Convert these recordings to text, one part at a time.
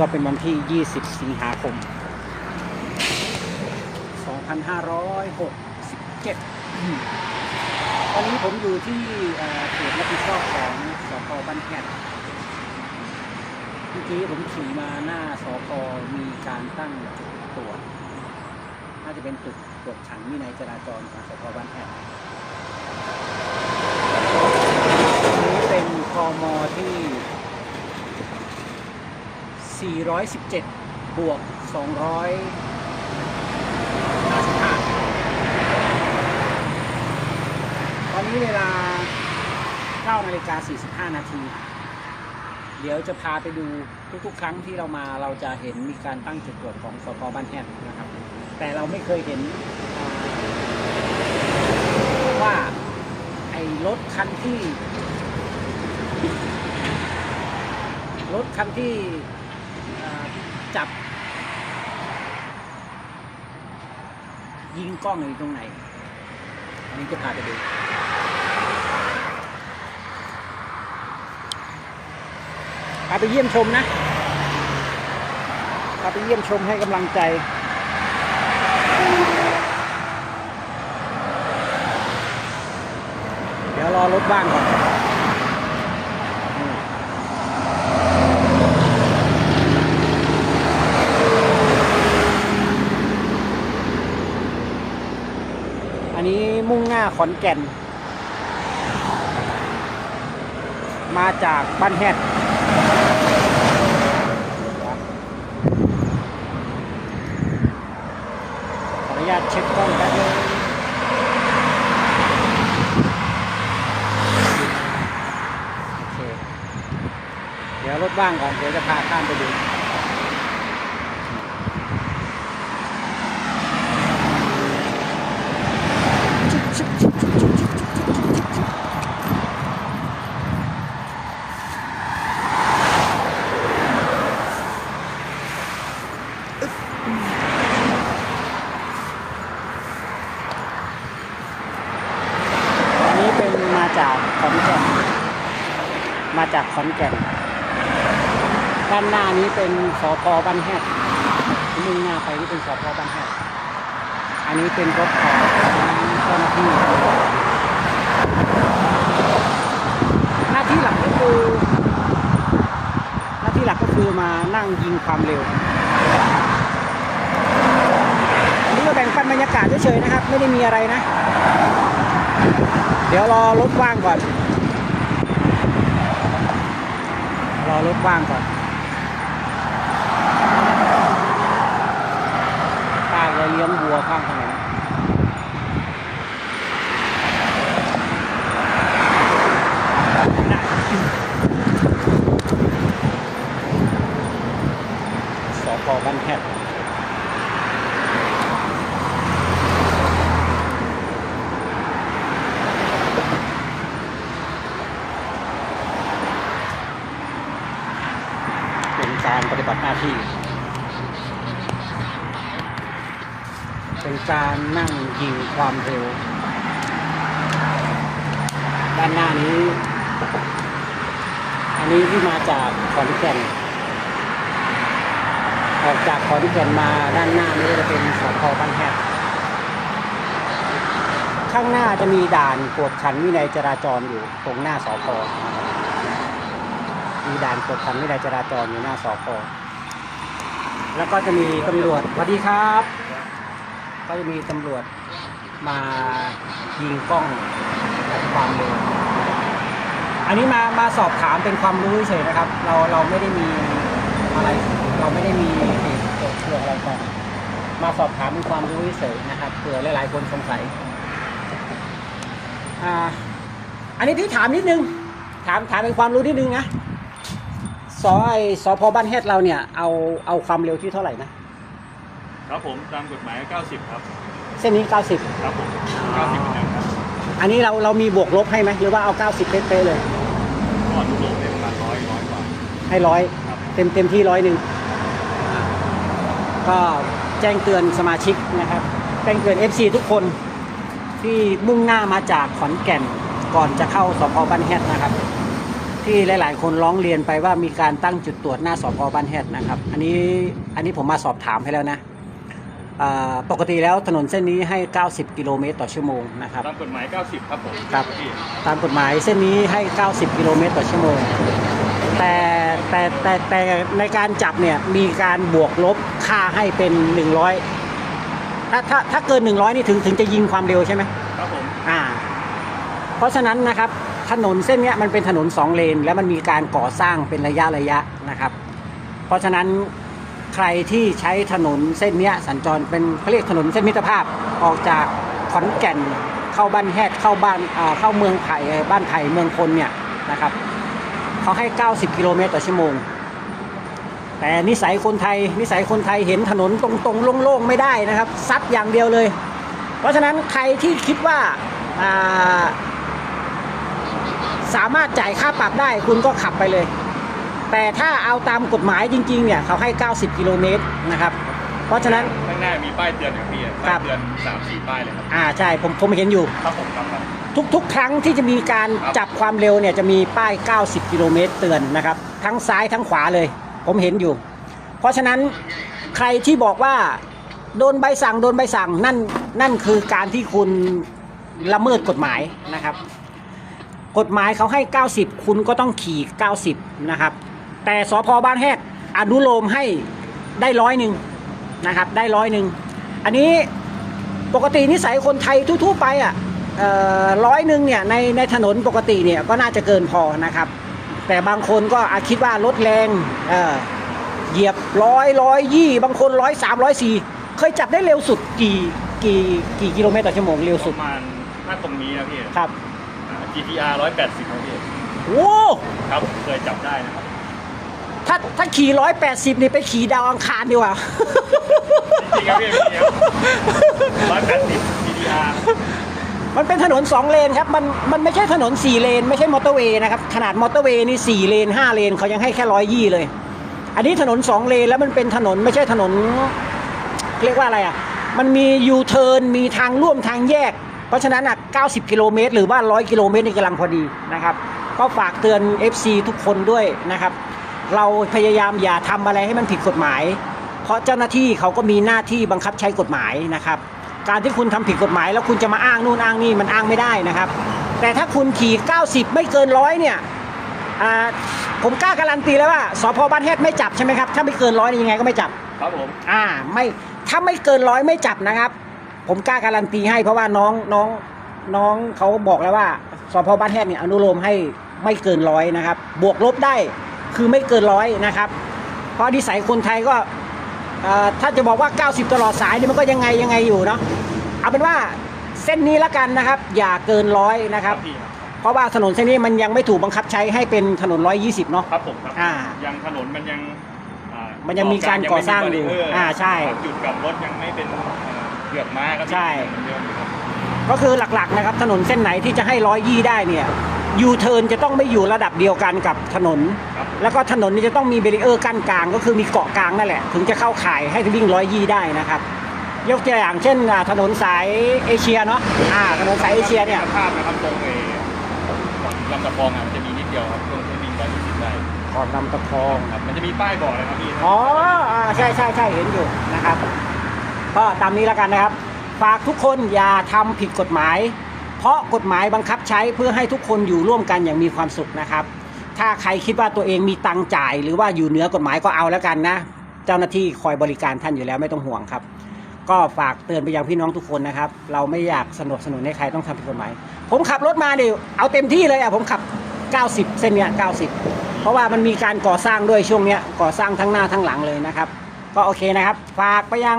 ก็เป็นวันที่ 20 สิงหาคม 2567 ตอนนี้ผมอยู่ที่เขตรับผิดชอบของสพบ้านแพทย์เมื่อกี้ผมขี่มาหน้าสพมีการตั้งจุดตรวจน่าจะเป็นจุดตรวจขันวินัยจราจรของสพบ้านแพทย์นี้เป็นกมที่ 417 บวก 255 ตอนนี้เวลา 9 นาฬิกา 45 นาที เดี๋ยวจะพาไปดูทุกๆ ครั้งที่เรามาเราจะเห็นมีการตั้งจุดตรวจของสพบ้านแฮดนะครับ แต่เราไม่เคยเห็นว่า ไอ้รถคันที่รถคันที่ จับ ยิงกล้องอยู่ตรงไหน อันนี้จะพาไปดูพาไปเยี่ยมชมนะพาไปเยี่ยมชมให้กำลังใจเดี๋ยวรอรถบ้างก่อนอืมอันนี้มุ่งหน้า ขอนแก่น มาจากบ้านแฮดขออนุญาตเช็คกล้องแป๊บนึงโอเคเดี๋ยวรถว่างก่อน เดี๋ยวจะพาข้ามไปดู อันนี้เป็นมาจากขอนแก่น มาจากข อนแก่น ด้านหน้านี้เป็นสพบ้านแฮดมุ่งหน้าไปนี่เป็นสพบ้านแฮดอันนี้เป็นรถของเจ้าหน้าที่ หน้าที่หลักก็คือ หน้าที่หลักก็คือมานั่งยิงความเร็วอันนี้ก็แบ่งปันบรรยากาศเฉยๆนะครับ ไม่ได้มีอะไรนะ เดี๋ยวรอรถว่างก่อน รอรถว่างก่อนป้าแกเลี้ยงวัวข้างถนนสพบ้านแพทย์เป็นการปฏิบัติหน้าที่ เป็นการนั่งยิงความเร็ว ด้านหน้านี้ อันนี้ที่มาจากขอนแก่น ออกจากขอนแก่นมาด้านหน้านี้จะเป็นสพบ้านแฮดข้างหน้าจะมีด่านกวดขันวินัยจราจรอยู่ตรงหน้าสพมีด่านกวดขันวินัยจราจรอยู่หน้าสพแล้วก็จะมีตำรวจสวัสดีครับ ก็จะมีตำรวจมายิงกล้องกับความเร็วอันนี้มามาสอบถามเป็นความรู้เฉยนะครับ เราเราไม่ได้มีอะไร เราไม่ได้มีเหตุโกรธเคืองอะไรกันมาสอบถามเป็นความรู้เฉยนะครับเผื่อหลาย ๆ คนสงสัยอ่าอันนี้พี่ถามนิดนึง ถามถามเป็นความรู้นิดนึงนะสอไอสพบ้านเฮ็ดเราเนี่ยเอาเอาความเร็วที่เท่าไหร่นะ ครับผมตามกฎหมาย 90 ครับ เส้นนี้ 90 ครับผม 90เป็นหนึ่งครับอันนี้เราเรามีบวกลบให้ไหมหรือว่าเอา 90 เป๊ะๆเลยก็ทุกโลกเนี่ยประมาณร้อยร้อยกว่า ให้ร้อยครับ เต็มเต็มที่ร้อยหนึ่งก็แจ้งเตือนสมาชิกนะครับ แจ้งเตือน FC ทุกคนที่มุ่งหน้ามาจากขอนแก่นก่อนจะเข้าสพบ้านแฮดนะครับทที่หลาย ๆ คนร้องเรียนไปว่ามีการตั้งจุดตรวจหน้าสพบ้านแฮดนะครับ อันนี้อันนี้ผมมาสอบถามให้แล้วนะอ่า ปกติแล้วถนนเส้นนี้ให้ 90 กิโลเมตรต่อชั่วโมงนะครับ ตามกฎหมาย 90 ครับผมครับพี่ตามกฎหมายเส้นนี้ให้ 90 กิโลเมตรต่อชั่วโมง แต่แต่แต่แต่ในการจับเนี่ยมีการบวกลบค่าให้เป็น 100 ถ้าถ้าถ้าเกิน 100 นี่ถึงถึงจะยิงความเร็วใช่ไหมครับผมอ่า เพราะฉะนั้นนะครับถนนเส้นเนี้ยมันเป็นถนนสองเลน แล้วมันมีการก่อสร้างเป็นระยะระยะนะครับ เพราะฉะนั้น ใครที่ใช้ถนนเส้นเนี้ยสัญจรเป็นเขาเรียกถนนเส้นมิตรภาพออกจากขอนแก่นเข้าบ้านแฮดเข้าบ้านเข้าเมืองไผ่บ้านไผ่เมืองพลเนี่ยนะครับเขาให้ 90 กิโลเมตรต่อชั่วโมง แต่นิสัยคนไทย นิสัยคนไทยเห็นถนนตรงๆโล่งๆไม่ได้นะครับซัดอย่างเดียวเลย เพราะฉะนั้นใครที่คิดว่าอ่าสามารถจ่ายค่าปรับได้คุณก็ขับไปเลย แต่ถ้าเอาตามกฎหมายจริงๆเนี่ยเขาให้ 90 กิโลเมตรนะครับ เพราะฉะนั้น ข้างหน้ามีป้ายเตือนอย่างพี่ครัป้ายบ เตือน3 4ป้ายเลยครับอ่าใช่ผมผมเห็นอยู่ ครับผมครับครับ ทุกๆ ครั้งที่จะมีการครับ จับความเร็วเนี่ยจะมีป้าย 90 กิโลเมตรเตือนนะครับ ทั้งซ้ายทั้งขวาเลย ผมเห็นอยู่ เพราะฉะนั้นใครที่บอกว่า โดนใบสั่งโดนใบสั่งนั่นนั่นคือการที่คุณละเมิดกฎหมายนะครับ กฎหมายเขาให้ 90 คุณก็ต้องขี่ 90 นะครับ แต่สพบ้านแฮดอนุโลมให้ได้ร้อยหนึ่งนะครับ ได้ร้อยหนึ่งอันนี้ปกตินิสัยคนไทยทั่วๆไปอะร้อยหนึ่งเนี่ยในในถนนปกติเนี่ยก็น่าจะเกินพอนะครับ แต่บางคนก็อาจคิดว่ารถแรงเอ่อเหยียบร้อยร้อยยี่บางคนร้อยสามร้อยสี่เคยจับได้เร็วสุดกี่กี่กี่กิโลเมตรต่อชั่วโมงเร็วปสุดระมาณถ้าตรงนี้นะพี่ครับอ่า GTR 180นะพี่โอ้ครับเคยจับได้นะครับ ถ้าถ้าขี่ร้อยแปดสิบนี่ไปขี่ดาวอังคารดีกว่า จริงครับพี่จริงครับ180 GTR มันเป็นถนนสองเลนครับ มันมันไม่ใช่ถนนสี่เลน ไม่ใช่มอเตอร์เวย์นะครับ ขนาดมอเตอร์เวย์นี่สี่เลนห้าเลน เขายังให้แค่ร้อยยี่เลย อันนี้ถนนสองเลนแล้วมันเป็นถนนไม่ใช่ถนน เรียกว่าอะไรอะ มันมียูเทิร์นมีทางร่วมทางแยก เพราะฉะนั้นอะ 90 กิโลเมตร หรือว่า 100 กิโลเมตรนี่กำลังพอดีนะครับ ก็ฝากเตือน FC ทุกคนด้วยนะครับ เราพยายามอย่าทำอะไรให้มันผิดกฎหมาย เพราะเจ้าหน้าที่เขาก็มีหน้าที่บังคับใช้กฎหมายนะครับ การที่คุณทำผิดกฎหมายแล้วคุณจะมาอ้างนู่นอ้างนี่มันอ้างไม่ได้นะครับ แต่ถ้าคุณขี่ 90 ไม่เกินร้อยเนี่ยอ่าผมกล้าการันตีแล้วว่าสพบ้านแฮดไม่จับใช่ไหมครับถ้าไม่เกินร้อยนี่ยังไงก็ไม่จับครับผมอ่าไม่ถ้าไม่เกินร้อยไม่จับนะครับ ผมกล้าการันตีให้เพราะว่าน้องน้องน้องเขาบอกแล้วว่าสพบ้านแฮดเนี่ยอนุโลมให้ไม่เกินร้อยนะครับ บวกลบได้ คือไม่เกินร้อยนะครับ เพราะนิสัยคนไทยก็เอ่อถ้าจะบอกว่า 90 ตลอดสายนี่มันก็ยังไงยังไงอยู่เนาะเอาเป็นว่าเส้นนี้ละกันนะครับ อย่าเกินร้อยนะครับพี่ครับเพราะว่าถนนเส้นนี้มันยังไม่ถูกบังคับใช้ให้เป็นถนน 120 เนาะครับผมครับอ่ายังถนนมันยังอ่ามันยังมีการก่อสร้างอยู่งไม่มีอ่าใช่จุดกลับรถยังไม่เป็นเอ่อเกือกม้าครับพี่ใช่เหมือนเดิมอยู่ครับก็คือหลักๆนะครับ ถนนเส้นไหนที่จะให้ร้อยยี่ได้เนี่ย ยูเทิร์นจะต้องไม่อยู่ระดับเดียวกันกับถนนครับแล้วก็ถนนนี้จะต้องมีเบรีเออร์กั้นกลาง ก็คือมีเกาะกลางนั่นแหละ ถึงจะเข้าข่ายให้วิ่งร้อยยี่ได้นะครับ ยกตัวอย่างเช่นอ่าถนนสายเอเชียเนาะอ่าถนนสายเอเชียเนี่ยภาพนะครับตรงเอก่อนลำตะคองอะมันจะมีนิดเดียวครับตรงที่วิ่งร้อยยี่สิบได้ขอนลำตะคองครับมันจะมีป้ายบอกเลยครับพี่อ๋ออ่าใช่ใช่ใช่เห็นอยู่นะครับ ก็ตามนี้แล้วกันนะครับฝากทุกคนอย่าทำผิดกฎหมาย เพราะกฎหมายบังคับใช้เพื่อให้ทุกคนอยู่ร่วมกันอย่างมีความสุขนะครับ ถ้าใครคิดว่าตัวเองมีตังค์จ่าย หรือว่าอยู่เหนือกฎหมายก็เอาแล้วกันนะ เจ้าหน้าที่คอยบริการท่านอยู่แล้วไม่ต้องห่วงครับ ก็ฝากเตือนไปยังพี่น้องทุกคนนะครับ เราไม่อยากสนับสนุนให้ใครต้องทำผิดกฎหมาย ผมขับรถมาเดี๋ยวเอาเต็มที่เลยอะผมขับ 90 เส้นเนี้ย90 เพราะว่ามันมีการก่อสร้างด้วยช่วงเนี้ยก่อสร้างทั้งหน้าทั้งหลังเลยนะครับ ก็โอเคนะครับ ฝากไปยัง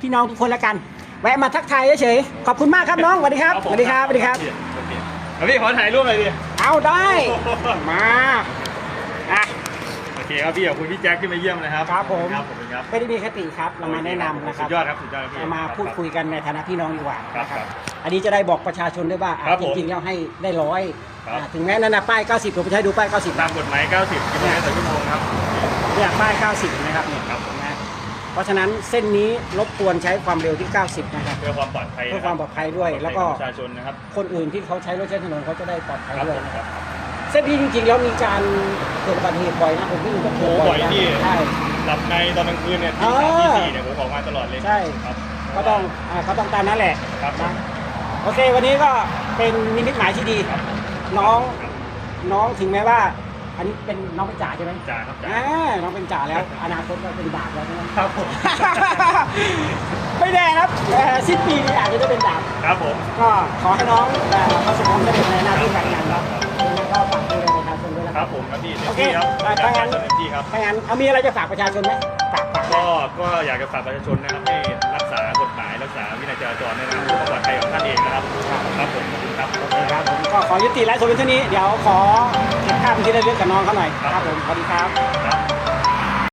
พี่น้องทุกคนแล้วกัน แวะมาทักทายเฉยๆขอบคุณมากครับน้องสวัสดีครับผมสวัสดีครับสวัสดีครับโอเคเอาพี่ขอถ่ายรูปหน่อยดิเอาได้มาอะโอเคครับพี่ขอบคุณพี่แจ็คที่มาเยี่ยมนะครับครับผมครับผมครับไม่ได้มีคติครับเรามาแนะนำนะครับสุดยอดครับสุดยอดครับพี่เอามาพูดคุยกันในฐานะพี่น้องดีกว่าครับนะครับครับอันนี้จะได้บอกประชาชนด้วยว่าอะครับจผมริงๆแล้วให้ได้ร้อยครับอะถึงแม้นั้นนะป้าย 90ผมไปใช้ดูป้าย 90 ตามกฎหมาย 90กิโลเมตรต่อชั่วโมงครับเนี่ยป้าย 90 นะครับเนี่ยครับผมนะ เพราะฉะนั้นเส้นนี้รบกวนใช้ความเร็วที่ 90 นะครับ เพื่อความปลอดภัยเพื่อความปลอดภัยด้วย แล้วก็ประชาชนนะครับ คนอื่นที่เขาใช้รถใช้ถนนเขาจะได้ปลอดภัยครับด้วยผมนะคครัรับบเส้นนี้จริงๆแล้วมีการเกิดอุบัติเหตุบ่อยนะผมวิ่งก็เกิดบ่อยนะโอ้บ่อยพี่ใช่หลับในตอนกลางคืนเนี่ยอ๋ที่อสามที่สี่เนี่ยผมออกมาตลอดเลยใช่ครับก็ต้องอ่าก็ต้องตามนั้นแหละครับนะโอเควันนี้ก็เป็นนิมิตหมายที่ดีครับน้องครับน้องถึงแม้ว่า อันนี้เป็นน้องเป็นจ่าใช่ไหมจ่าครับจ่าอ่าน้องเป็นจ่าแล้ว อนาคตก็เป็นดาบแล้วใช่ไหม ครับผม ไม่แน่ครับเอ่อสิ้นปีนี้อาจจะได้เป็นดาบ ครับผม ก็ขอให้น้องเอ่อประสบความสำเร็จในหน้าที่การงานครับแล้วก็ฝากดูแลประชาชนด้วยนะคครัรับบ ผมครับพี่เต็โอมเคที่ครับได้อยากถ้างั้นจะเต็มที่ครับ ถ้างั้นเอามีอะไรจะฝากประชาชนไหมฝากฝาก ก็ก็อยากจะฝากประชาชนนะครับให้รักษากฎหมาย รักษาวินัยจราจรด้วยนะครับความปลอดภัยของท่านเองนะครับครับผมขอบคุณครับคครับผมก็ขอยุติไลฟ์สดเพียงเท่านี้เดี๋ยวขอเก็บภาพเป็นที่ระลึกกับน้องเขาหน่อยครับผมสวัสดีครับครับ